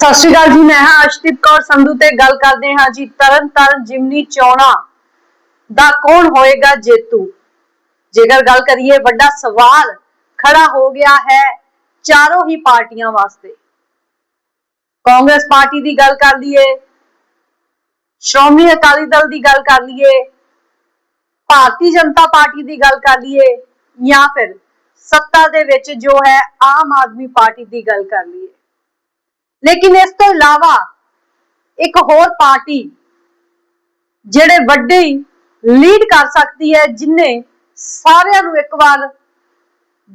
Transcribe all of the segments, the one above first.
ਸਤਿ ਸ਼੍ਰੀ ਅਕਾਲ ਜੀ, ਮੈਂ ਹਾਂ ਅਸ਼ਦੀਪ ਕੌਰ ਸੰਧੂ ਤੇ ਗੱਲ ਕਰਦੇ ਹਾਂ ਜੀ ਤਰਨ ਤਾਰਨ ਜਿਮਨੀ ਚੋਣਾਂ ਦਾ ਕੌਣ ਹੋਏਗਾ ਜੇਤੂ? ਜੇਕਰ ਗੱਲ ਕਰੀਏ, ਵੱਡਾ ਸਵਾਲ ਖੜਾ ਹੋ ਗਿਆ ਹੈ ਚਾਰੋਂ ਹੀ ਪਾਰਟੀਆਂ ਵਾਸਤੇ। ਕਾਂਗਰਸ ਪਾਰਟੀ ਦੀ ਗੱਲ ਕਰ ਲਈਏ, ਸ਼੍ਰੋਮਣੀ ਅਕਾਲੀ ਦਲ ਦੀ ਗੱਲ ਕਰ ਲਈਏ, ਭਾਰਤੀ ਜਨਤਾ ਪਾਰਟੀ ਦੀ ਗੱਲ ਕਰ ਲਈਏ ਜਾਂ ਫਿਰ ਸੱਤਾ ਦੇ ਵਿੱਚ ਜੋ ਹੈ ਆਮ ਆਦਮੀ ਪਾਰਟੀ ਦੀ ਗੱਲ ਕਰ ਲਈਏ। ਲੇਕਿਨ ਇਸ ਤੋਂ ਇਲਾਵਾ ਇੱਕ ਹੋਰ ਪਾਰਟੀ ਜਿਹੜੇ ਵੱਡੇ ਲੀਡ ਕਰ ਸਕਦੀ ਹੈ, ਜਿਨੇ ਸਾਰਿਆਂ ਨੂੰ ਇੱਕ ਵਾਰ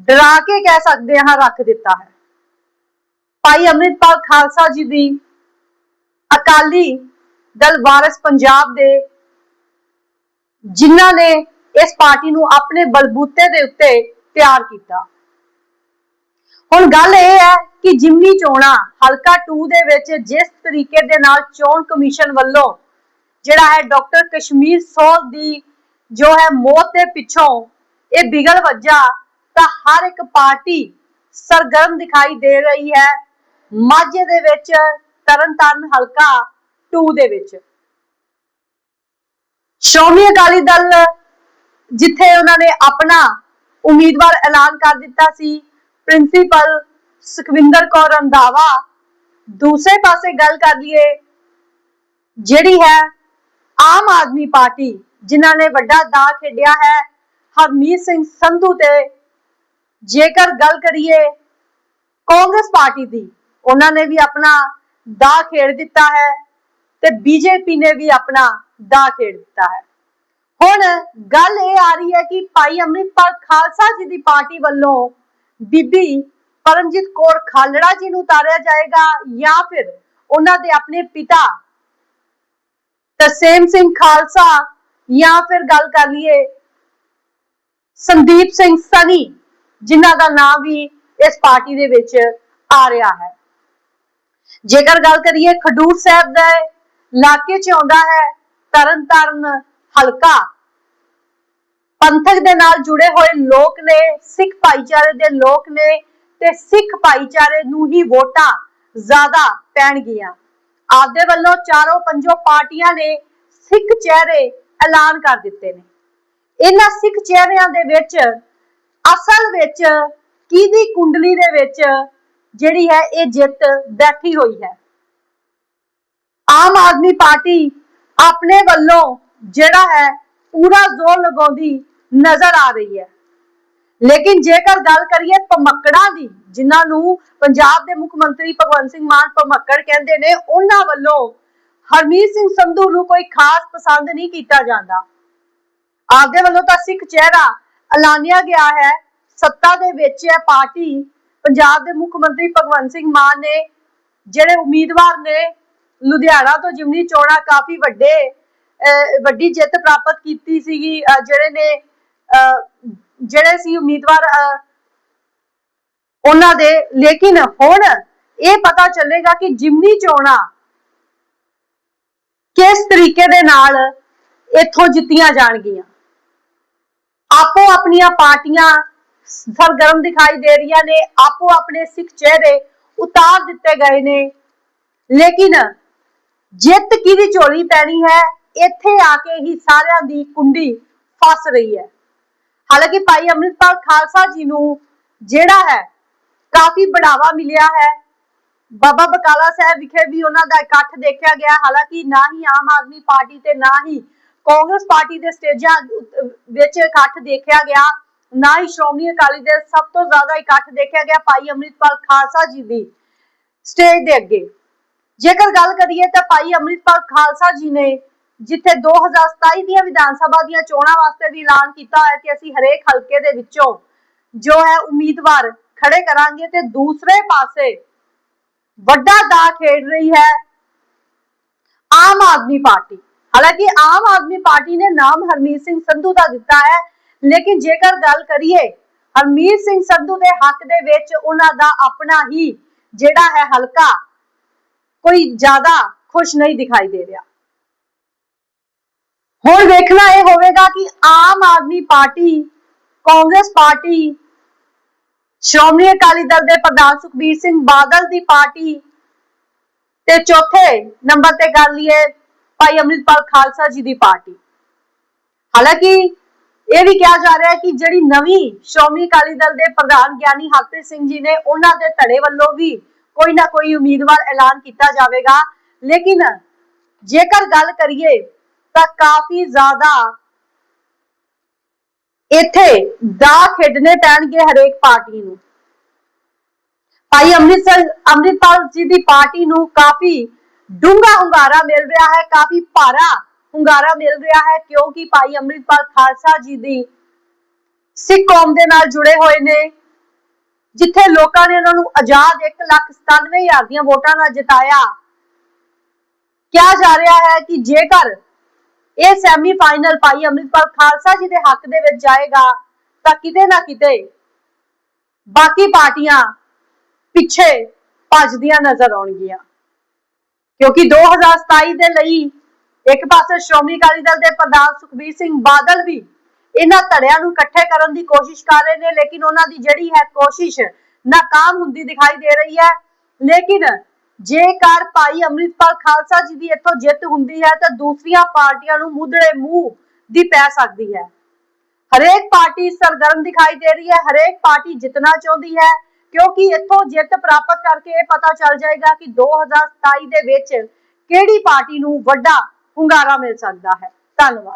ਡਰਾ ਕੇ ਕਹਿ ਸਕਦੇ ਹਾਂ ਰੱਖ ਦਿੱਤਾ ਹੈ। ਭਾਈ ਅਮਰਿਤਪਾਲ ਖਾਲਸਾ ਜੀ ਦੀ ਅਕਾਲੀ ਦਲ ਵਾਰਿਸ ਪੰਜਾਬ ਦੇ ਜਿਨ੍ਹਾਂ ਨੇ ਇਸ ਪਾਰਟੀ ਨੂੰ ਆਪਣੇ ਬਲਬੂਤੇ ਦੇ ਉੱਤੇ ਤਿਆਰ ਕੀਤਾ। ਹੁਣ ਗੱਲ ਇਹ ਹੈ ਕਿ ਜਿਮਨੀ ਚੋਣਾਂ ਹਲਕਾ 2 ਦੇ ਵਿੱਚ ਜਿਸ ਤਰੀਕੇ ਦੇ ਨਾਲ ਚੋਣ ਕਮਿਸ਼ਨ ਵੱਲੋਂ ਜਿਹੜਾ ਹੈ ਡਾਕਟਰ ਕਸ਼ਮੀਰ ਸੋਲ ਦੀ ਜੋ ਹੈ ਮੌਤ ਦੇ ਪਿੱਛੋਂ ਇਹ ਬਿਗਲ ਵੱਜਾ, ਤਾਂ ਹਰ ਇੱਕ ਪਾਰਟੀ ਸਰਗਰਮ ਦਿਖਾਈ ਦੇ ਰਹੀ ਹੈ ਮਾਝੇ ਦੇ ਵਿੱਚ, ਤਰਨਤਾਰਨ ਹਲਕਾ 2 ਦੇ ਵਿੱਚ। ਸ਼੍ਰੋਮਣੀ ਅਕਾਲੀ ਦਲ ਜਿੱਥੇ ਉਹਨਾਂ ਨੇ ਆਪਣਾ ਉਮੀਦਵਾਰ ਐਲਾਨ ਕਰ ਦਿੱਤਾ ਸੀ, ਪ੍ਰਿੰਸੀਪਲ ਸੁਖਵਿੰਦਰ ਕੌਰ ਰੰਧਾਵਾ, ਦੂਸਰੇ ਪਾਸੇ ਗੱਲ ਕਰ ਲਈਏ, ਜਿਹੜੀ ਹੈ ਆਮ ਆਦਮੀ ਪਾਰਟੀ, ਜਿਨ੍ਹਾਂ ਨੇ ਵੱਡਾ ਦਾ ਖੇਡਿਆ ਹੈ, ਹਰਮੀਤ ਸਿੰਘ ਸੰਧੂ ਤੇ, ਜੇਕਰ ਗੱਲ ਕਰੀਏ ਕਾਂਗਰਸ ਪਾਰਟੀ ਦੀ, ਉਹਨਾਂ ਨੇ ਵੀ ਆਪਣਾ ਦਾ ਖੇਡ ਦਿੱਤਾ ਹੈ ਤੇ ਬੀਜੇਪੀ ਨੇ ਵੀ ਆਪਣਾ ਦਾ ਖੇਡ ਦਿੱਤਾ ਹੈ। ਹੁਣ ਗੱਲ ਇਹ ਆ ਰਹੀ ਹੈ ਕਿ ਭਾਈ ਅੰਮ੍ਰਿਤਪਾਲ ਖਾਲਸਾ ਜੀ ਦੀ ਪਾਰਟੀ ਵੱਲੋਂ ਬੀਬੀ ਪਰਮਜੀਤ ਕੌਰ ਖਾਲੜਾ ਜੀ ਨੂੰ ਉਤਾਰਿਆ ਜਾਏਗਾ ਜਾਂ ਫਿਰ ਉਹਨਾਂ ਦੇ ਆਪਣੇ ਪਿਤਾ ਤਰਸੇਮ ਸਿੰਘ ਖਾਲਸਾ ਜਾਂ ਫਿਰ ਗੱਲ ਕਰ ਲਈਏ ਸੰਦੀਪ ਸਿੰਘ ਸਨੀ, ਜਿਨ੍ਹਾਂ ਦਾ ਨਾਮ ਵੀ ਇਸ ਪਾਰਟੀ ਦੇ ਵਿੱਚ ਆ ਰਿਹਾ ਹੈ। ਜੇਕਰ ਗੱਲ ਕਰੀਏ ਖਡੂਰ ਸਾਹਿਬ ਦਾ ਇਲਾਕੇ ਚ ਆਉਂਦਾ ਹੈ ਤਰਨਤਾਰਨ ਹਲਕਾ, ਪੰਥਕ ਦੇ ਨਾਲ ਜੁੜੇ ਹੋਏ ਲੋਕ ਨੇ, ਸਿੱਖ ਭਾਈਚਾਰੇ ਦੇ ਲੋਕ ਨੇ ਤੇ ਸਿੱਖ ਭਾਈਚਾਰੇ ਨੂੰ ਹੀ ਵੋਟਾਂ ਜ਼ਿਆਦਾ ਪੈਣਗੀਆਂ। ਆਪਦੇ ਵੱਲੋਂ ਚਾਰੋਂ ਪੰਜੋ ਪਾਰਟੀਆਂ ਨੇ ਸਿੱਖ ਚਿਹਰੇ ਐਲਾਨ ਕਰ ਦਿੱਤੇ ਨੇ। ਇਹਨਾਂ ਸਿੱਖ ਚਿਹਰਿਆਂ ਦੇ ਵਿੱਚ, ਅਸਲ ਵਿੱਚ ਕਿਹਦੀ ਕੁੰਡਲੀ ਦੇ ਵਿੱਚ ਜਿਹੜੀ ਹੈ ਇਹ ਜਿੱਤ ਬੈਠੀ ਹੋਈ ਹੈ। ਆਮ ਆਦਮੀ ਪਾਰਟੀ ਆਪਣੇ ਵੱਲੋਂ ਜਿਹੜਾ ਹੈ ਪੂਰਾ ਜ਼ੋਰ ਲਗਾਉਂਦੀ ਨਜ਼ਰ ਆ ਰਹੀ ਹੈ। ਲੇਕਿਨ ਜੇਕਰ ਗੱਲ ਕਰੀਏ ਪਮਕੜਾਂ ਦੀ, ਜਿਨ੍ਹਾਂ ਨੂੰ ਪੰਜਾਬ ਦੇ ਮੁੱਖ ਮੰਤਰੀ ਭਗਵੰਤ ਸਿੰਘ ਮਾਨ ਪਮਕੜ ਕਹਿੰਦੇ ਨੇ, ਉਹਨਾਂ ਵੱਲੋਂ ਹਰਮੀਤ ਸਿੰਘ ਸੰਧੂ ਨੂੰ ਕੋਈ ਖਾਸ ਪਸੰਦ ਨਹੀਂ ਕੀਤਾ ਜਾਂਦਾ। ਆਪਦੇ ਵੱਲੋਂ ਤਾਂ ਸਿੱਖ ਚਿਹਰਾ ਐਲਾਨਿਆ ਗਿਆ ਹੈ। ਸੱਤਾ ਦੇ ਵਿੱਚ ਹੈ ਪਾਰਟੀ ਪੰਜਾਬ ਦੇ ਮੁੱਖ ਮੰਤਰੀ ਭਗਵੰਤ ਸਿੰਘ ਮਾਨ ਨੇ, ਜਿਹੜੇ ਉਮੀਦਵਾਰ ਨੇ, ਲੁਧਿਆਣਾ ਤੋਂ ਜਿਮਨੀ ਚੋਣਾ ਕਾਫੀ ਵੱਡੇ ਵੱਡੀ ਜਿੱਤ ਪ੍ਰਾਪਤ ਕੀਤੀ ਸੀਗੀ ਜਿਹੜੇ ਨੇ ਜਿਹੜੇ ਸੀ ਉਮੀਦਵਾਰ ਉਹਨਾਂ ਦੇ ਲੇਕਿਨ ਹੁਣ ਇਹ ਪਤਾ ਚੱਲੇਗਾ ਕਿ ਜਿਮਨੀ ਚੋਣਾ ਕਿਸ ਤਰੀਕੇ ਦੇ ਨਾਲ ਇੱਥੋਂ ਜਿੱਤੀਆਂ ਜਾਣਗੀਆਂ। ਆਪੋ ਆਪਣੀਆਂ ਪਾਰਟੀਆਂ ਸਰਗਰਮ ਦਿਖਾਈ ਦੇ ਰਹੀਆਂ ਨੇ, ਆਪੋ ਆਪਣੇ ਸਿੱਖ ਚਿਹਰੇ ਉਤਾਰ ਦਿੱਤੇ ਗਏ ਨੇ। ਲੇਕਿਨ ਜਿੱਤ ਕਿਹਦੀ ਝੋਲੀ ਪੈਣੀ ਹੈ? ਇੱਥੇ ਆ ਕੇ ਹੀ ਸਾਰਿਆਂ ਦੀ ਕੁੰਡੀ ਫਸ ਰਹੀ ਹੈ। ਹਾਲਾਂਕਿ ਭਾਈ ਅਮਰਿਤਪਾਲ ਖਾਲਸਾ ਜੀ ਨੂੰ ਜਿਹੜਾ ਹੈ, ਕਾਫੀ ਬੜਾਵਾ ਮਿਲਿਆ ਹੈ। ਬਾਬਾ ਬਕਾਲਾ ਸਾਹਿਬ ਵਿਖੇ ਵੀ ਉਹਨਾਂ ਦਾ ਇਕੱਠ ਦੇਖਿਆ ਗਿਆ। ਹਾਲਾਂਕਿ ਨਾ ਹੀ ਆਮ ਆਦਮੀ ਪਾਰਟੀ ਤੇ ਨਾ ਹੀ ਕਾਂਗਰਸ ਪਾਰਟੀ ਦੇ ਸਟੇਜਾਂ ਵਿੱਚ ਇਕੱਠ ਦੇਖਿਆ ਗਿਆ, ਨਾ ਹੀ ਸ਼੍ਰੋਮਣੀ ਅਕਾਲੀ ਦਲ, ਸਭ ਤੋਂ ਜ਼ਿਆਦਾ ਇਕੱਠ ਦੇਖਿਆ ਗਿਆ ਭਾਈ ਅਮਰਿਤਪਾਲ ਖਾਲਸਾ ਜੀ ਦੀ ਸਟੇਜ ਦੇ ਅੱਗੇ। ਜੇਕਰ ਗੱਲ ਕਰੀਏ ਤਾਂ ਭਾਈ ਅਮਰਿਤਪਾਲ ਖਾਲਸਾ ਜੀ ਨੇ ਜਿੱਥੇ 2027 ਦੀਆਂ ਵਿਧਾਨ ਸਭਾ ਦੀਆਂ ਚੋਣਾਂ ਵਾਸਤੇ ਵੀ ਐਲਾਨ ਕੀਤਾ ਹੈ ਕਿ ਅਸੀਂ ਹਰੇਕ ਹਲਕੇ ਦੇ ਵਿੱਚੋਂ ਜੋ ਹੈ ਉਮੀਦਵਾਰ ਖੜੇ ਕਰਾਂਗੇ ਤੇ ਦੂਸਰੇ ਪਾਸੇ ਵੱਡਾ ਦਾ ਖੇਡ ਰਹੀ ਹੈ ਆਮ ਆਦਮੀ ਪਾਰਟੀ। ਹਾਲਾਂਕਿ ਆਮ ਆਦਮੀ ਪਾਰਟੀ ਨੇ ਨਾਮ ਹਰਮੀਤ ਸਿੰਘ ਸੰਧੂ ਦਾ ਦਿੱਤਾ ਹੈ, ਲੇਕਿਨ ਜੇਕਰ ਗੱਲ ਕਰੀਏ, ਹਰਮੀਤ ਸਿੰਘ ਸੰਧੂ ਦੇ ਹੱਕ ਦੇ ਵਿੱਚ ਉਹਨਾਂ ਦਾ ਆਪਣਾ ਹੀ ਜਿਹੜਾ ਹੈ ਹਲਕਾ ਕੋਈ ਜ਼ਿਆਦਾ ਖੁਸ਼ ਨਹੀਂ ਦਿਖਾਈ ਦੇ ਰਿਹਾ। ਹੁਣ ਵੇਖਣਾ ਇਹ ਹੋਵੇਗਾ ਕਿ ਆਮ ਆਦਮੀ ਪਾਰਟੀ, ਕਾਂਗਰਸ ਪਾਰਟੀ, ਸ਼੍ਰੋਮਣੀ ਅਕਾਲੀ ਦਲ ਦੇ ਪ੍ਰਧਾਨ ਸੁਖਬੀਰ ਸਿੰਘ ਬਾਦਲ ਦੀ ਪਾਰਟੀ ਤੇ ਚੌਥੇ ਨੰਬਰ ਤੇ ਕਰ ਲਈਏ ਭਾਈ ਅੰਮ੍ਰਿਤਪਾਲ ਖਾਲਸਾ ਜੀ ਦੀ ਪਾਰਟੀ। ਹਾਲਾਂਕਿ ਇਹ ਵੀ ਕਿਹਾ ਜਾ ਰਿਹਾ ਹੈ ਕਿ ਜਿਹੜੀ ਨਵੀਂ ਸ਼੍ਰੋਮਣੀ ਅਕਾਲੀ ਦਲ ਦੇ ਪ੍ਰਧਾਨ ਗਿਆਨੀ ਹਰਪ੍ਰੀਤ ਸਿੰਘ ਜੀ ਨੇ ਉਹਨਾਂ ਦੇ ਧੜੇ ਵੱਲੋਂ ਵੀ ਕੋਈ ਨਾ ਕੋਈ ਉਮੀਦਵਾਰ ਐਲਾਨ ਕੀਤਾ ਜਾਵੇਗਾ। ਲੇਕਿਨ ਜੇਕਰ ਗੱਲ ਕਰੀਏ ਤਾਂ ਕਾਫੀ ਜ਼ਿਆਦਾ ਇੱਥੇ ਦਾ ਖੇਡਣੇ ਪੈਣਗੇ ਹਰੇਕ ਪਾਰਟੀ ਨੂੰ। ਭਾਈ ਅੰਮ੍ਰਿਤਸਰ, ਅੰਮ੍ਰਿਤਪਾਲ ਜੀ ਦੀ ਪਾਰਟੀ ਨੂੰ ਕਾਫੀ ਡੂੰਘਾ ਹੁੰਗਾਰਾ ਮਿਲ ਰਿਹਾ ਹੈ, ਕਾਫੀ ਭਾਰਾ ਹੁੰਗਾਰਾ ਮਿਲ ਰਿਹਾ ਹੈ, ਕਿਉਂਕਿ ਭਾਈ ਅੰਮ੍ਰਿਤਪਾਲ ਖਾਲਸਾ ਜੀ ਦੀ ਸਿੱਖ ਕੌਮ ਦੇ ਨਾਲ ਜੁੜੇ ਹੋਏ ਨੇ, ਜਿੱਥੇ ਲੋਕਾਂ ਨੇ ਉਹਨਾਂ ਨੂੰ ਆਜ਼ਾਦ 197000 ਦੀਆਂ ਵੋਟਾਂ ਨਾਲ ਜਿਤਾਇਆ। ਕਿਹਾ ਜਾ ਰਿਹਾ ਹੈ ਕਿ ਜੇਕਰ ਇਹ ਸੈਮੀ ਫਾਈਨਲ ਭਾਈ ਅੰਮ੍ਰਿਤਪਾਲ ਖਾਲਸਾ ਜੀ ਦੇ ਹੱਕ ਦੇ ਵਿੱਚ ਜਾਏਗਾ ਤਾਂ ਕਿਤੇ ਨਾ ਕਿਤੇ ਬਾਕੀ ਪਾਰਟੀਆਂ ਪਿੱਛੇ ਭੱਜਦੀਆਂ ਨਜ਼ਰ ਆਉਣਗੀਆਂ। ਕਿਉਂਕਿ 2027 ਦੇ ਲਈ ਇੱਕ ਪਾਸੇ ਸ਼੍ਰੋਮਣੀ ਅਕਾਲੀ ਦਲ ਦੇ ਪ੍ਰਧਾਨ ਸੁਖਬੀਰ ਸਿੰਘ ਬਾਦਲ ਵੀ ਇਹਨਾਂ ਧੜਿਆਂ ਨੂੰ ਇਕੱਠੇ ਕਰਨ ਦੀ ਕੋਸ਼ਿਸ਼ ਕਰ ਰਹੇ ਨੇ, ਲੇਕਿਨ ਉਹਨਾਂ ਦੀ ਜਿਹੜੀ ਹੈ ਕੋਸ਼ਿਸ਼ ਨਾਕਾਮ ਹੁੰਦੀ ਦਿਖਾਈ ਦੇ ਰਹੀ ਹੈ। ਲੇਕਿਨ ਜੇਕਰ ਭਾਈ ਅੰਮ੍ਰਿਤਪਾਲ ਖਾਲਸਾ ਜੀ ਦੀ ਇੱਥੋਂ ਜਿੱਤ ਹੁੰਦੀ ਹੈ, ਤਾਂ ਦੂਸਰੀਆਂ ਪਾਰਟੀਆਂ ਨੂੰ ਮੁੱਢੜੇ ਮੂੰਹ ਦੀ ਪੈ ਸਕਦੀ ਹੈ। ਹਰੇਕ ਪਾਰਟੀ ਸਰਗਰਮ ਦਿਖਾਈ ਦੇ ਰਹੀ ਹੈ, ਹਰੇਕ ਪਾਰਟੀ ਜਿੱਤਣਾ ਚਾਹੁੰਦੀ ਹੈ, ਕਿਉਂਕਿ ਇੱਥੋਂ ਜਿੱਤ ਪ੍ਰਾਪਤ ਕਰਕੇ ਇਹ ਪਤਾ ਚੱਲ ਜਾਏਗਾ ਕਿ 2027 ਦੇ ਵਿੱਚ ਕਿਹੜੀ ਪਾਰਟੀ ਨੂੰ ਵੱਡਾ ਹੁੰਗਾਰਾ ਮਿਲ ਸਕਦਾ ਹੈ। ਧੰਨਵਾਦ।